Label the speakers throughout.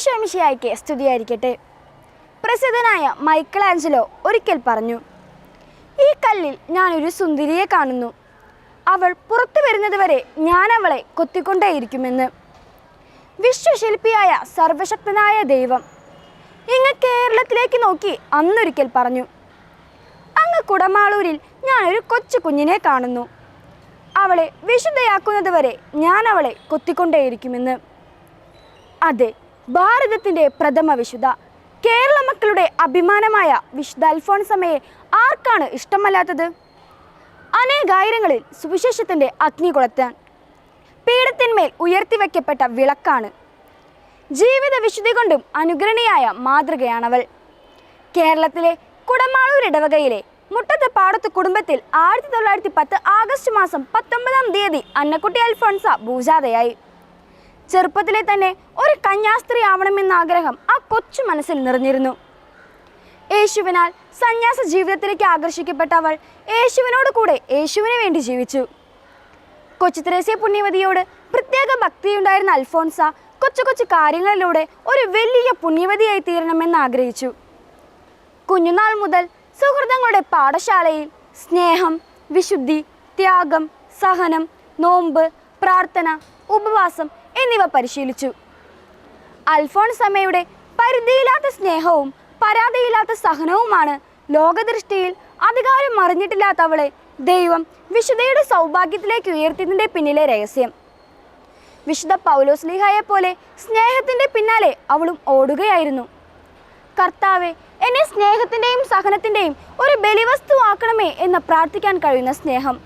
Speaker 1: ഈശോമിഷിയായിക്ക് സ്തുതിയായിരിക്കട്ടെ. പ്രസിദ്ധനായ Michael Angelo ഒരിക്കൽ പറഞ്ഞു ഈ കല്ലിൽ ഞാനൊരു സുന്ദരിയെ കാണുന്നു. അവൾ പുറത്തു വരുന്നതുവരെ ഞാൻ അവളെ കൊത്തിക്കൊണ്ടേയിരിക്കുമെന്ന്. വിശ്വശില്പിയായ സർവശക്തനായ ദൈവം ഇങ്ങ് കേരളത്തിലേക്ക് നോക്കി അന്നൊരിക്കൽ പറഞ്ഞു അങ്ങ് കുടമാളൂരിൽ ഞാനൊരു കൊച്ചു കുഞ്ഞിനെ കാണുന്നു. അവളെ വിശുദ്ധയാക്കുന്നതുവരെ ഞാൻ അവളെ കൊത്തിക്കൊണ്ടേയിരിക്കുമെന്ന്. അതെ ഭാരതത്തിന്റെ പ്രഥമ വിശുദ്ധ. കേരള മക്കളുടെ അഭിമാനമായ വിശുദ്ധ അൽഫോൺസമ്മയെ ആർക്കാണ് ഇഷ്ടമല്ലാത്തത്? അനേകായിരങ്ങളിൽ സുവിശേഷത്തിന്റെ അഗ്നി കൊളത്താൻ പീഠത്തിന്മേൽ ഉയർത്തിവെക്കപ്പെട്ട വിളക്കാണ്. ജീവിത വിശുദ്ധി കൊണ്ടും അനുകരണീയായ മാതൃകയാണവൾ. കേരളത്തിലെ കുടമാളൂർ ഇടവകയിലെ മുട്ടത്ത് പാടത്ത് കുടുംബത്തിൽ ആയിരത്തി തൊള്ളായിരത്തി പത്ത് ആഗസ്റ്റ് മാസം പത്തൊമ്പതാം തീയതി അന്നക്കുട്ടി അൽഫോൺസ ഭൂജാതയായി. ചെറുപ്പത്തിലെ തന്നെ ഒരു കന്യാസ്ത്രീ ആവണമെന്ന ആഗ്രഹം ആ കൊച്ചു മനസ്സിൽ നിറഞ്ഞിരുന്നു. യേശുവിനാൽ സന്യാസ ജീവിതത്തിലേക്ക് ആകർഷിക്കപ്പെട്ട അവൾ യേശുവിനോട് കൂടെ യേശുവിന് വേണ്ടി ജീവിച്ചു. കൊച്ചു തെരേസ്യ പുണ്യവതിയോട് പ്രത്യേക ഭക്തിയുണ്ടായിരുന്ന അൽഫോൺസ കൊച്ചു കൊച്ചു കാര്യങ്ങളിലൂടെ ഒരു വലിയ പുണ്യവതിയായി തീരണമെന്ന് ആഗ്രഹിച്ചു. കുഞ്ഞുനാൾ മുതൽ സുഹൃതങ്ങളുടെ പാഠശാലയിൽ സ്നേഹം വിശുദ്ധി ത്യാഗം സഹനം നോമ്പ് പ്രാർത്ഥന ഉപവാസം എന്നിവ പരിശീലിച്ചു. അൽഫോൺസ് അമ്മയുടെ പരിധിയില്ലാത്ത സ്നേഹവും പരാതിയില്ലാത്ത സഹനവുമാണ് ലോകദൃഷ്ടിയിൽ അധികാരം മറിഞ്ഞിട്ടില്ലാത്ത അവളെ ദൈവം വിശുദ്ധയുടെ സൗഭാഗ്യത്തിലേക്ക് ഉയർത്തിയതിന്റെ പിന്നിലെ രഹസ്യം. വിശുദ്ധ പൗലോസ്ലിഹായെ പോലെ സ്നേഹത്തിന്റെ പിന്നാലെ അവളും ഓടുകയായിരുന്നു. കർത്താവെ എന്നെ സ്നേഹത്തിന്റെയും സഹനത്തിന്റെയും ഒരു ബലിവസ്തു ആക്കണമേ എന്ന് പ്രാർത്ഥിക്കാൻ കഴിയുന്ന സ്നേഹം.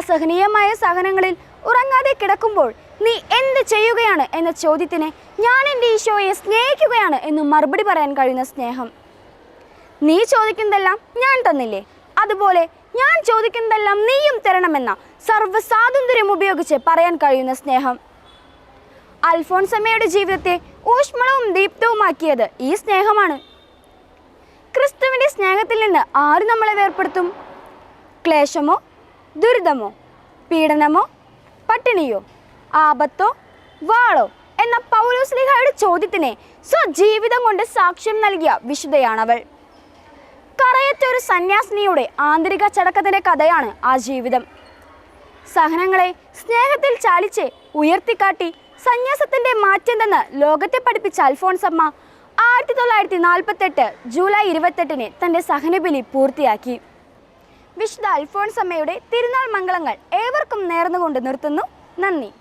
Speaker 1: അസഹനീയമായ സഹനങ്ങളിൽ ഉറങ്ങാതെ കിടക്കുമ്പോൾ നീ എന്ത് ചെയ്യുകയാണ് എന്ന ചോദ്യത്തിന് ഞാൻ എന്റെ ഈശോയെ സ്നേഹിക്കുകയാണ് എന്ന് മറുപടി പറയാൻ കഴിയുന്ന സ്നേഹം. നീ ചോദിക്കുന്നതെല്ലാം ഞാൻ തന്നില്ലേ? അതുപോലെ ഞാൻ ചോദിക്കുന്നതെല്ലാം നീയും തരണമെന്ന സർവസ്വാതന്ത്ര്യം ഉപയോഗിച്ച് പറയാൻ കഴിയുന്ന സ്നേഹം. അൽഫോൺസമ്മയുടെ ജീവിതത്തെ ഊഷ്മളവും ദീപ്തവുമാക്കിയത് ഈ സ്നേഹമാണ്. ക്രിസ്തുവിന്റെ സ്നേഹത്തിൽ നിന്ന് ആര് നമ്മളെ വേർപ്പെടുത്തും? ക്ലേശമോ ദുരിതമോ പീഡനമോ പട്ടിണിയോ? ആപത്തോ വാളോ എന്ന പൗലോസ് പൗലോസ്ലിഹയുടെ ചോദ്യത്തിന് സ്വജീവിതം കൊണ്ട് സാക്ഷ്യം നൽകിയ വിശുദ്ധയാണവൾ. കറയറ്റ ഒരു സന്യാസിനിയുടെ ആന്തരിക ചടക്കത്തിന്റെ കഥയാണ് ആ ജീവിതം. സഹനങ്ങളെ സ്നേഹത്തിൽ ചാലിച്ച് ഉയർത്തിക്കാട്ടി സന്യാസത്തിന്റെ മാറ്റെന്തെന്ന് ലോകത്തെ പഠിപ്പിച്ച അൽഫോൺസമ്മ ആയിരത്തി തൊള്ളായിരത്തി നാൽപ്പത്തെട്ട് ജൂലൈ ഇരുപത്തെട്ടിന് തന്റെ സഹനബലി പൂർത്തിയാക്കി. വിശുദ്ധ അൽഫോൺസമ്മയുടെ തിരുനാൾ മംഗളങ്ങൾ ഏവർക്കും നേർന്നുകൊണ്ട് നിർത്തുന്നു. നന്ദി.